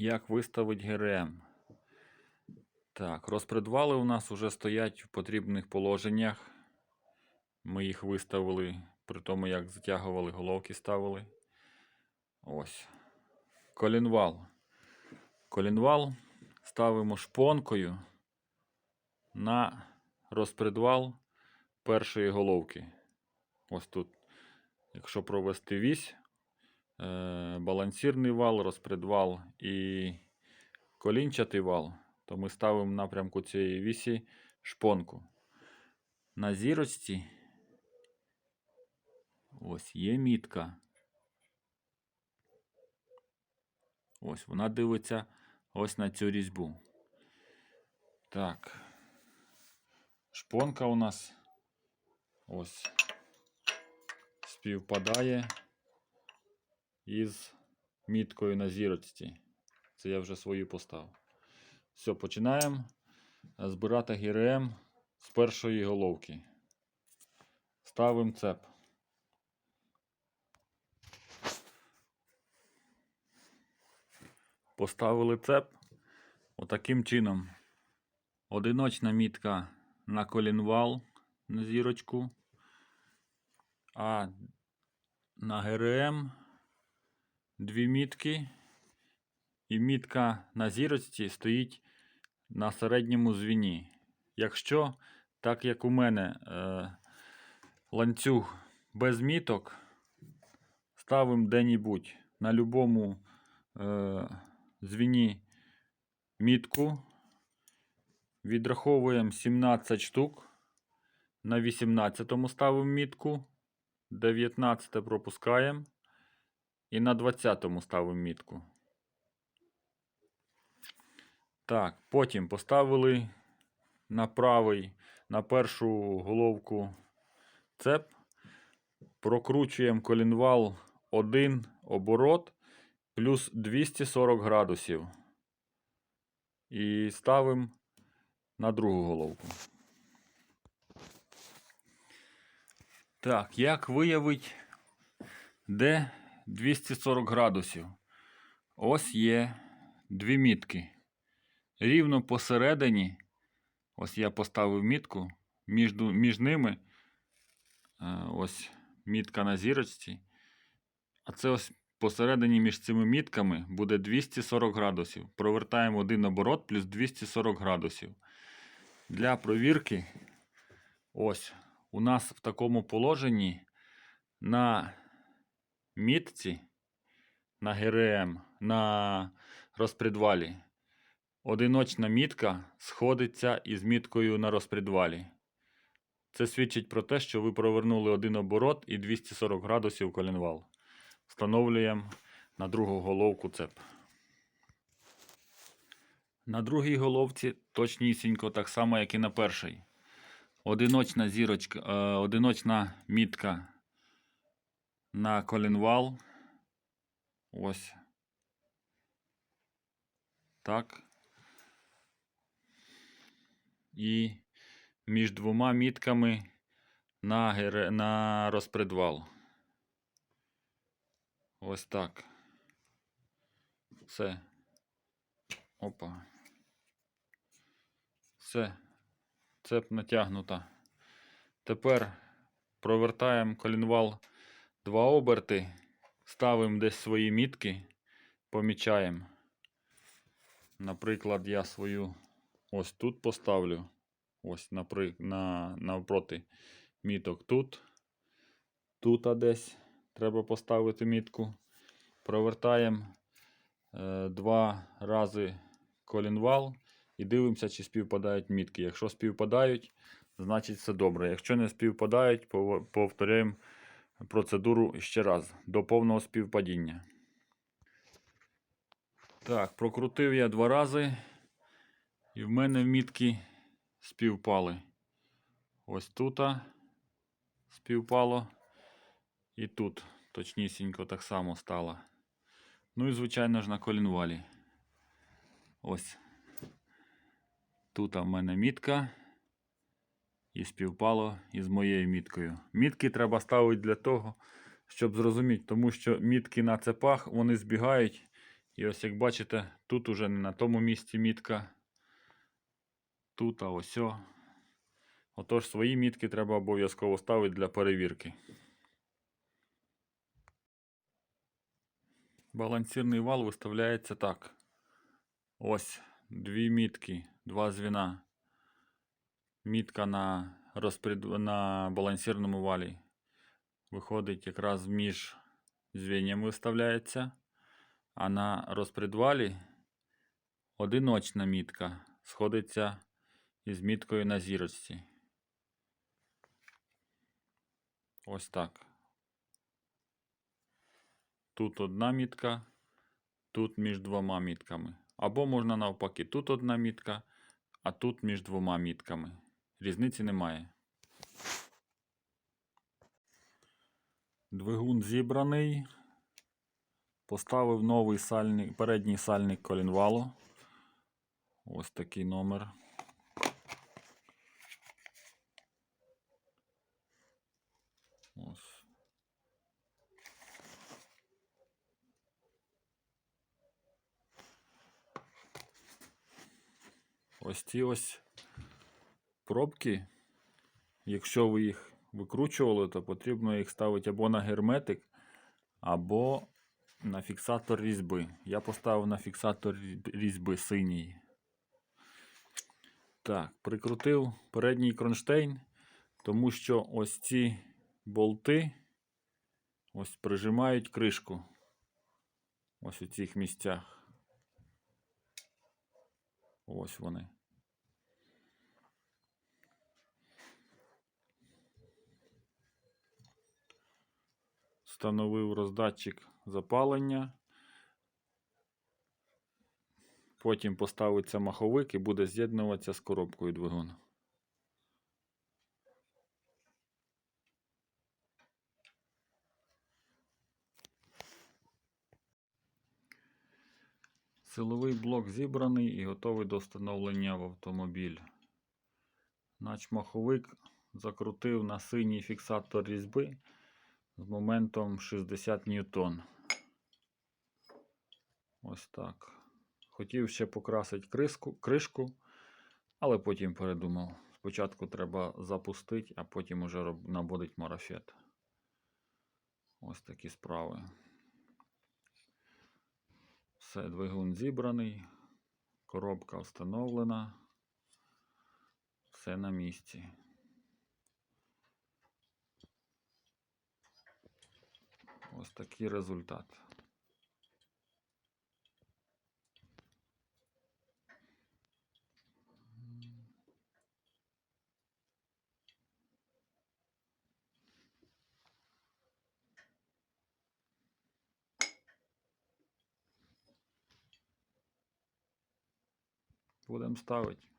Як виставити ГРМ? Так, розпредвали у нас вже стоять в потрібних положеннях. Ми їх виставили при тому, як затягували, головки ставили. Ось. Колінвал. Колінвал ставимо шпонкою на розпредвал першої головки. Ось тут. Якщо провести вісь, балансірний вал, розпредвал і колінчатий вал, то ми ставимо напрямку цієї вісі шпонку. На зірочці ось є мітка. Ось вона дивиться ось на цю різьбу. Так. Шпонка у нас ось співпадає із міткою на зірочці. Це я вже свою поставив. Все, починаємо збирати ГРМ з першої головки. Ставимо цеп. Поставили цеп отаким чином. Одиночна мітка на колінвал на зірочку, а на ГРМ дві мітки. І мітка на зірочці стоїть на середньому звіні. Якщо, так як у мене е, ланцюг без міток, ставимо де-небудь на будь-якому е, звіні мітку, відраховуємо 17 штук, на 18 ставимо мітку, 19 пропускаємо і на 20-му ставимо мітку. Так, потім поставили на правий, на першу головку цеп, прокручуємо колінвал один оборот плюс 240 градусів. І ставимо на другу головку. Так, як виявить, де 240 градусів? Ось є дві мітки. Рівно посередині, ось я поставив мітку, між, між ними е, ось мітка на зірочці. А це ось посередині між цими мітками буде 240 градусів. Провертаємо один оборот плюс 240 градусів. Для провірки, ось у нас в такому положенні на мітці, на ГРМ, на розпредвалі. Одиночна мітка сходиться із міткою на розпредвалі. Це свідчить про те, що ви провернули один оборот і 240 градусів коленвал. Встановлюємо на другу головку цеп. На другій головці точнісінько так само, як і на першій. Одиночна зірочка, е, одиночна мітка на коленвал. Ось. Так. І між двома мітками на, гер... на розпредвал. Ось так. Все. Опа. Все. Цеп натягнута. Тепер провертаємо колінвал два оберти, ставимо десь свої мітки, помічаємо. Наприклад, я свою ось тут поставлю. Ось на... навпроти міток тут. Тут а десь треба поставити мітку. Провертаємо е, два рази колінвал і дивимося, чи співпадають мітки. Якщо співпадають, значить все добре. Якщо не співпадають, пов- повторяємо процедуру ще раз до повного співпадіння. Так, прокрутив я два рази. І в мене мітки співпали. Ось тут співпало. І тут точнісінько так само стало. Ну і, звичайно ж, на колінвалі. Ось. Тут в мене мітка. І співпало із моєю міткою. Мітки треба ставити для того, щоб зрозуміти, тому що мітки на цепах вони збігають І ось як бачите, тут уже не на тому місці мітка. Тут, а ось. Отож, свої мітки треба обов'язково ставити для перевірки. Балансірний вал виставляється так. Ось дві мітки, два звіна. Мітка на, розпред... на балансірному валі виходить якраз між звіннями виставляється. А на розпредвалі одиночна мітка сходиться із міткою на зірочці. Ось так. Тут одна мітка, тут між двома мітками. Або можна навпаки, тут одна мітка, а тут між двома мітками. Різниці немає. Двигун зібраний. Поставив новий сальник, передній сальник колінвалу. Ось такий номер. Ось. Ось ці ось пробки. Якщо ви їх викручували, то потрібно їх ставити або на герметик, або на фіксатор різьби. Я поставив на фіксатор різьби синій. Так, прикрутив передній кронштейн, тому що ось ці болти ось прижимають кришку. Ось у цих місцях. Ось вони. Встановив роздатчик запалення. Потім поставиться маховик і буде з'єднуватися з коробкою двигуна. Силовий блок зібраний і готовий до встановлення в автомобіль. Нач маховик закрутив на синій фіксатор різьби з моментом 60 ньютон. Ось так. Хотів ще покрасити криску, кришку, але потім передумав. Спочатку треба запустити, а потім уже наводить марафет. Ось такі справи. Все, двигун зібраний, коробка встановлена. Все на місці. Ось такий результат. Будемо ставити.